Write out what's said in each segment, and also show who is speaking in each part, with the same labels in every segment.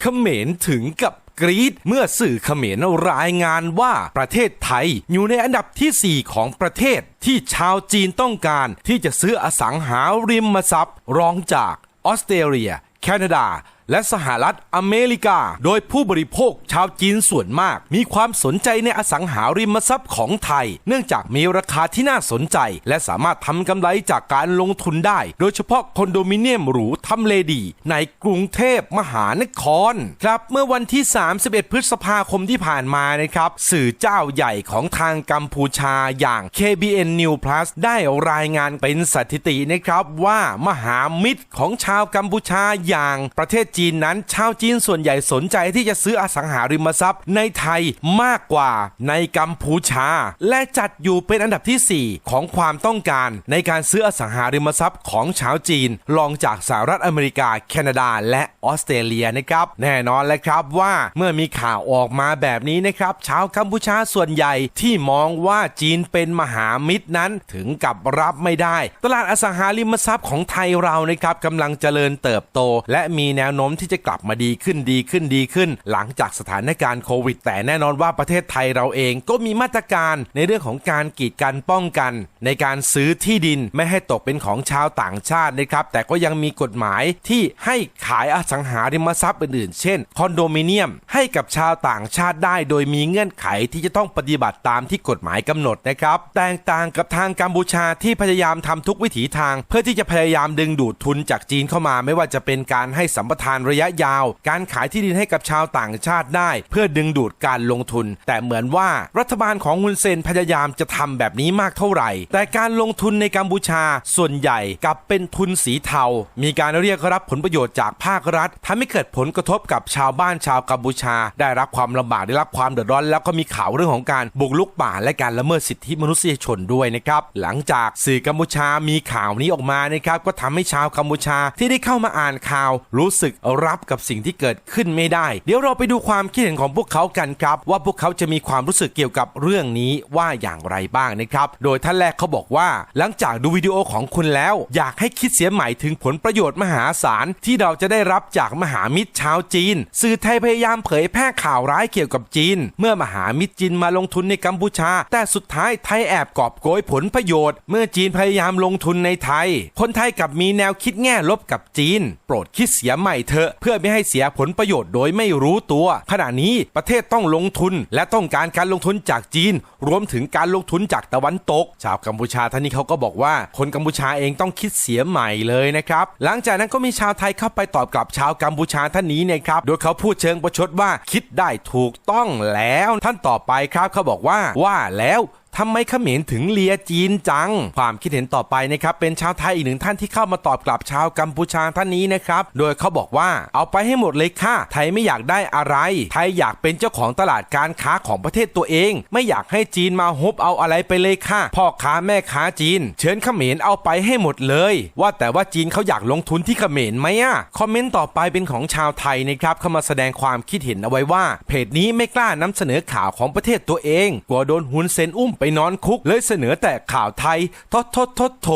Speaker 1: เขมรถึงกับกรีดเมื่อสื่อเขมรรายงานว่าประเทศไทยอยู่ในอันดับทีสี่ 4 ของประเทศ ที่ชาวจีนต้องการที่จะซื้ออสังหาริมทรัพย์ รองจากออสเตรเลีย แคนาดา และสหรัฐอเมริกา โดยผู้บริโภคชาวจีนส่วนมาก มีความสนใจในอสังหาริมทรัพย์ของไทย เนื่องจากมีราคาที่น่าสนใจ และสามารถทำกำไรจากการลงทุนได้ โดยเฉพาะคอนโดมิเนียมหรูทำเลดี ในกรุงเทพมหานครครับเมื่อวันที่ 31 พฤษภาคมที่ผ่านมานะครับสื่อเจ้าใหญ่ของทางกัมพูชาอย่าง KBN New Plus ได้รายงานเป็นสถิตินะครับว่ามหามิตรของชาวกัมพูชาอย่างประเทศจีนนั้น ชาวจีนส่วนใหญ่สนใจที่จะซื้ออสังหาริมทรัพย์ ในไทยมากกว่าในกัมพูชา และจัดอยู่เป็นอันดับทีสี่ 4 ของความต้องการในการซื้ออสังหาริมทรัพย์ของชาวจีนรองจากสหรัฐอเมริกา แคนาดา และออสเตรเลียนะครับ แน่นอนแล้วครับว่าเมื่อมีข่าวออกมาแบบนี้นะครับชาวกัมพูชาส่วนใหญ่ที่มองว่าจีนเป็นมหามิตรนั้นถึงกับรับไม่ได้ ตลาดอสังหาริมทรัพย์ของไทยเรานะครับกำลังเจริญเติบโต และมีแนวโน้มที่จะกลับมาดีขึ้นดีขึ้นดีขึ้น หลังจากสถานการณ์โควิด แต่แน่นอนว่าประเทศไทยเราเองก็มีมาตรการในเรื่องของการกีดกันป้องกัน ในการซื้อที่ดินไม่ให้ตกเป็นของชาวต่างชาตินะครับ แต่ก็ยังมีกฎหมายที่ให้ขายอสังหาริมทรัพย์อื่นๆ เช่น คอนโดมิเนียมให้กับชาวต่างชาติได้ โดยมีเงื่อนไขที่จะต้องปฏิบัติตามที่กฎหมายกำหนดนะครับ แตกต่างกับทางกัมพูชาที่พยายามทำทุกวิถีทาง เพื่อที่จะพยายามดึงดูดทุนจากจีนเข้ามา ไม่ว่าจะเป็นการให้สัมปทานระยะยาว การขายที่ดินให้กับชาวต่างชาติได้ เพื่อดึงดูดการลงทุน แต่เหมือนว่ารัฐบาลของฮุนเซนพยายามจะทำแบบนี้มากเท่าไหร่ แต่การลงทุนในกัมพูชาส่วนใหญ่กลับเป็นทุนสีเทา มีการเรียกรับผลประโยชน์จากภาครัฐทำให้เกิดผลกระทบกับชาวบ้านชาวกัมพูชา ได้รับความลำบากได้รับความเดือดร้อน แล้วก็มีข่าวเรื่องของการบุกลุกป่าและการละเมิดสิทธิมนุษยชนด้วยนะครับ หลังจากสื่อกัมพูชามีข่าวนี้ออกมานะครับก็ทำให้ชาวกัมพูชาที่ได้เข้ามาอ่านข่าว รู้สึกรับกับสิ่งที่เกิดขึ้นไม่ได้ เดี๋ยวเราไปดูความคิดเห็นของพวกเขากันครับ ว่าพวกเขาจะมีความรู้สึกเกี่ยวกับเรื่องนี้ว่าอย่างไรบ้างนะครับ โดยท่านแรกเขาบอกว่า หลังจากดูวิดีโอของคุณแล้ว อยากให้คิดเสียใหม่ถึงผลประโยชน์มหาศาลที่เราจะได้รับจากมหามิตรชาวจีน สื่อไทยพยายามเผยแพร่ข่าวร้ายเกี่ยวกับจีน เมื่อมหามิตรจีนมาลงทุนในกัมพูชา แต่สุดท้ายไทยแอบกอบโกยผลประโยชน์ เมื่อจีนพยายามลงทุนในไทย คนไทยกลับมีแนวคิดแง่ลบกับจีน โปรดคิดเสียใหม่เถอะ เพื่อไม่ให้เสียผลประโยชน์โดยไม่รู้ตัว ขณะนี้ประเทศต้องลงทุน และต้องการการลงทุนจากจีน รวมถึงการลงทุนจากตะวันตก ชาวกัมพูชาท่านนี้เขาก็บอกว่า คนกัมพูชาเองต้องคิดเสียใหม่เลยนะครับ หลังจากนั้นก็มีชาวไทยเข้าไปตอบกลับชาวกัมพูชาท่านนี้นะครับโดยเขาพูดเชิงประชดว่าคิดได้ถูกต้องแล้ว ท่านต่อไปครับเขาบอกว่าว่าแล้วทำไมเขมรถึงเลียจีนจัง ความคิดเห็นต่อไปนะครับเป็นชาวไทยอีกหนึ่งท่านที่เข้ามาตอบกลับชาวกัมพูชาท่านนี้นะครับ โดยเขาบอกว่าเอาไปให้หมดเลยค่ะ ไทยไม่อยากได้อะไร ไทยอยากเป็นเจ้าของตลาดการค้าของประเทศตัวเอง ไม่อยากให้จีนมาฮบเอาอะไรไปเลยค่ะ พ่อค้าแม่ค้าจีน เชิญเขมรเอาไปให้หมดเลย ว่าแต่ว่าจีนเขาอยากลงทุนที่เขมรไหมอะคอมเมนต์ต่อไปเป็นของชาวไทยนะครับเข้ามาแสดงความคิดเห็นเอาไว้ว่า เพจนี้ไม่กล้านำเสนอข่าวของประเทศตัวเองกลัวโดนฮุนเซนอุ้มไปนอนคุก เลยเสนอแต่ข่าวไทยทดทดทดโถ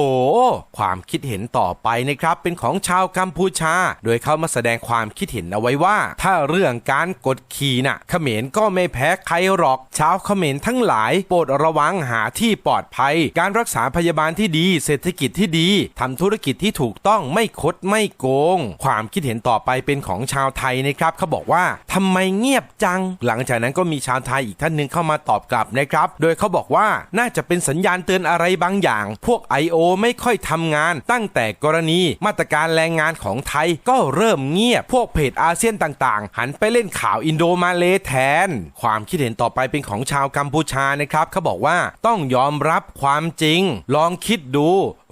Speaker 1: ความคิดเห็นต่อไปนะครับ เป็นของชาวกัมพูชา โดยเขามาแสดงความคิดเห็นเอาไว้ว่า ถ้าเรื่องการกดขี่น่ะเขมรก็ไม่แพ้ใครหรอกชาวเขมรทั้งหลายโปรดระวังหาที่ปลอดภัย การรักษาพยาบาลที่ดี เศรษฐกิจที่ดีทำธุรกิจที่ถูกต้องไม่คดไม่โกง ความคิดเห็นต่อไปเป็นของชาวไทยนะครับเขาบอกว่าทำไมเงียบจัง หลังจากนั้นก็มีชาวไทยอีกท่านหนึ่งเข้ามาตอบกลับนะครับ โดยเขาบอกว่าน่าจะเป็นสัญญาณเตือนอะไรบางอย่าง พวก I.O. ไม่ค่อยทำงาน ตั้งแต่กรณีมาตรการแรงงานของไทยก็เริ่มเงียบ พวกเพจอาเซียนต่างๆ หันไปเล่นข่าวอินโดมาเลแทน ความคิดเห็นต่อไปเป็นของชาวกัมพูชานะครับเขาบอกว่าต้องยอมรับความจริง ลองคิดดู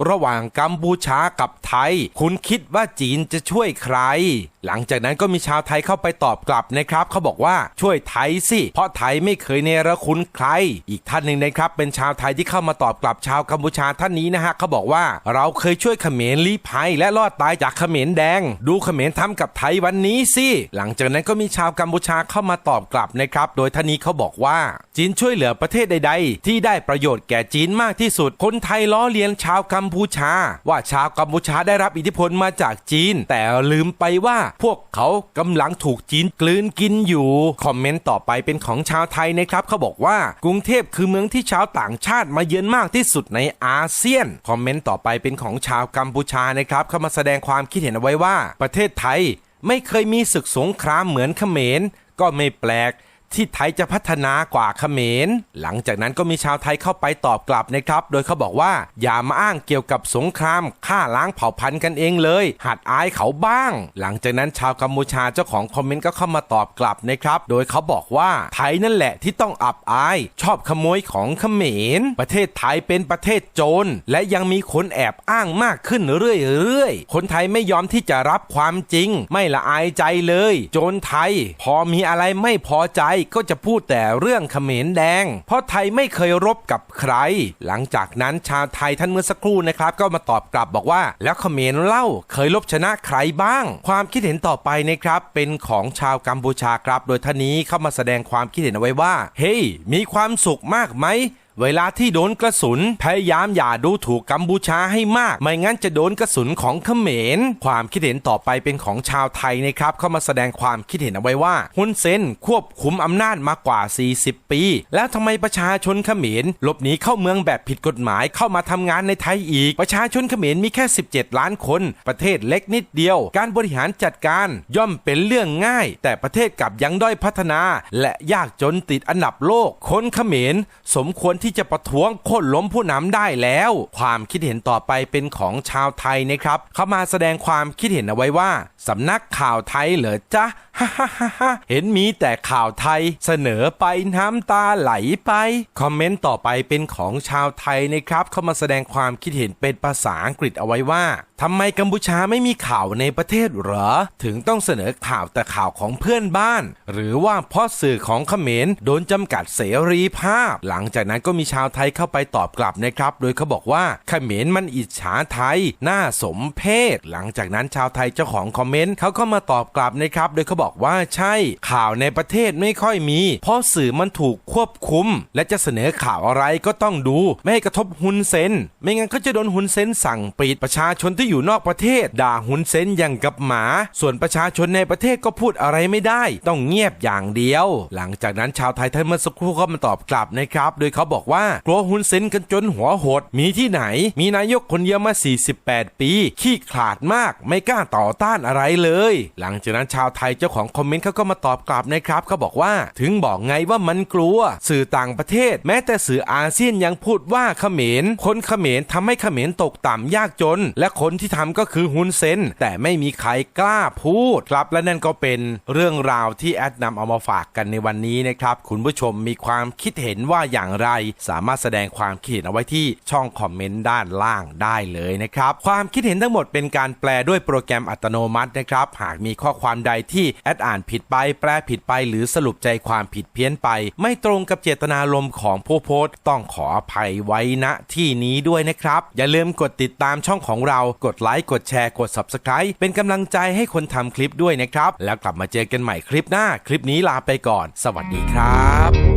Speaker 1: ระหว่างกัมพูชากับไทย คุณคิดว่าจีนจะช่วยใคร หลังจากนั้นก็มีชาวไทยเข้าไปตอบกลับนะครับ เขาบอกว่าช่วยไทยสิ เพราะไทยไม่เคยเนรคุณใคร อีกท่านหนึ่งนะครับ เป็นชาวไทยที่เข้ามาตอบกลับชาวกัมพูชาท่านนี้นะฮะเขาบอกว่าเราเคยช่วยเขมรลี้ภัยและรอดตายจากเขมรแดง ดูเขมรทำกับไทยวันนี้สิหลังจากนั้นก็มีชาวกัมพูชาเข้ามาตอบกลับนะครับ โดยท่านนี้เขาบอกว่า จีนช่วยเหลือประเทศใด ๆ ที่ได้ประโยชน์แก่จีนมากที่สุด คนไทยล้อเลียนชาวกัมพูชา ว่าชาวกัมพูชาได้รับอิทธิพลมาจากจีน แต่ลืมไปว่าพวกเขากำลังถูกจีนกลืนกินอยู่ คอมเมนต์ต่อไปเป็นของชาวไทยนะครับเขาบอกว่ากรุงเทพคือเมืองที่ชาวต่างชาติมาเยือนมากที่สุดในอาเซียน คอมเมนต์ต่อไปเป็นของชาวกัมพูชานะครับเข้ามาแสดงความคิดเห็นเอาไว้ว่า ประเทศไทยไม่เคยมีศึกสงครามเหมือนเขมรก็ไม่แปลก ที่ไทยจะพัฒนากว่าเขมร หลังจากนั้นก็มีชาวไทยเข้าไปตอบกลับนะครับ โดยเขาบอกว่า อย่ามาอ้างเกี่ยวกับสงครามฆ่าล้างเผ่าพันธุ์กันเองเลย หัดอายเขาบ้าง หลังจากนั้นชาวกัมพูชาเจ้าของคอมเมนต์ก็เข้ามาตอบกลับนะครับ โดยเขาบอกว่าไทยนั่นแหละที่ต้องอับอาย ชอบขโมยของเขมร ประเทศไทยเป็นประเทศโจรและยังมีคนแอบอ้างมากขึ้นเรื่อยๆคนไทยไม่ยอมที่จะรับความจริง ไม่ละอายใจเลย โจรไทย พอมีอะไรไม่พอใจก็จะพูดแต่เรื่องเขมรแดง เพราะไทยไม่เคยรบกับใคร หลังจากนั้นชาวไทยท่านเมื่อสักครู่นะครับ ก็มาตอบกลับบอกว่า แล้วเขมรเล่าเคยรบชนะใครบ้าง ความคิดเห็นต่อไปนะครับเป็นของชาวกัมพูชาครับ โดยท่านนี้เข้ามาแสดงความคิดเห็นเอาไว้ว่า เฮ้ยมีความสุขมากไหม เวลาที่โดนกระสุน พยายามอย่าดูถูกกัมพูชาให้มาก ไม่งั้นจะโดนกระสุนของเขมร ความคิดเห็นต่อไปเป็นของชาวไทยนะครับเข้ามาแสดงความคิดเห็นเอาไว้ว่าฮุนเซนควบคุมอำนาจมากว่า 40 ปี แล้วทำไมประชาชนเขมรหลบหนีเข้าเมืองแบบผิดกฎหมายเข้ามาทำงานในไทยอีก ประชาชนเขมรมีแค่ 17 ล้านคน ประเทศเล็กนิดเดียว การบริหารจัดการย่อมเป็นเรื่องง่าย แต่ประเทศกลับยังด้อยพัฒนา และยากจนติดอันดับโลกคนเขมรสมควรที่จะประท้วงโค่นล้มผู้นำได้แล้ว ความคิดเห็นต่อไปเป็นของชาวไทยนะครับ เขามาแสดงความคิดเห็นเอาไว้ว่าสำนักข่าวไทยเหรอจ๊ะฮ่าฮ่าฮ่าฮ่าเห็นมีแต่ข่าวไทยเสนอไปน้ำตาไหลไป คอมเมนต์ต่อไปเป็นของชาวไทยนะครับ เข้ามาแสดงความคิดเห็นเป็นภาษาอังกฤษเอาไว้ว่า ทำไมกัมพูชาไม่มีข่าวในประเทศเหรอ ถึงต้องเสนอข่าวแต่ข่าวของเพื่อนบ้าน หรือว่าเพราะสื่อของเขมรโดนจำกัดเสรีภาพ หลังจากนั้นก็มีชาวไทยเข้าไปตอบกลับนะครับ โดยเขาบอกว่าเขมรมันอิจฉาไทยน่าสมเพชหลังจากนั้นชาวไทยเจ้าของคอมเมนต์เขาก็มาตอบกลับนะครับ โดยเขาบอกว่าใช่ข่าวในประเทศไม่ค่อยมี เพราะสื่อมันถูกควบคุม และจะเสนอข่าวอะไรก็ต้องดู ไม่ให้กระทบฮุนเซนไม่งั้นก็จะโดนฮุนเซนสั่งปิดประชาชนที่อยู่นอกประเทศ ด่าฮุนเซนอย่างกับหมา ส่วนประชาชนในประเทศก็พูดอะไรไม่ได้ ต้องเงียบอย่างเดียว หลังจากนั้นชาวไทยท่านเมื่อสักครู่ก็มาตอบกลับนะครับ โดยเขาบอกว่ากลัวฮุนเซนกันจนหัวหด มีที่ไหน มีนายกคนเดียวมา 48 ปี ขี้ขลาดมาก ไม่กล้าต่อต้านอะไรเลย หลังจากนั้นชาวไทยเจ้าของคอมเมนต์เขาก็มาตอบกลับนะครับเขาบอกว่าถึงบอกไงว่ามันกลัว สื่อต่างประเทศ แม้แต่สื่ออาเซียนยังพูดว่าเขมรคนเขมรทำให้เขมรตกต่ำยากจน และคนที่ทำก็คือฮุนเซนแต่ไม่มีใครกล้าพูดครับ และนั่นก็เป็นเรื่องราวที่แอดนำเอามาฝากกันในวันนี้นะครับ คุณผู้ชมมีความคิดเห็นว่าอย่างไร สามารถแสดงความคิดเห็นเอาไว้ที่ช่องคอมเมนต์ด้านล่างได้เลยนะครับความคิดเห็นทั้งหมดเป็นการแปลด้วยโปรแกรมอัตโนมัตินะครับ หากมีข้อความใดที่แอดอ่านผิดไป แปลผิดไป หรือสรุปใจความผิดเพี้ยนไป ไม่ตรงกับเจตนารมณ์ของผู้โพสต์ ต้องขออภัยไว้ณที่นี้ด้วยนะครับ อย่าลืมกดติดตามช่องของเรากดดไลค์ กดแชร์ กด Subscribe เป็นกำลังใจให้คนทำคลิปด้วยนะครับ แล้วกลับมาเจอกันใหม่คลิปหน้า คลิปนี้ลาไปก่อน สวัสดีครับ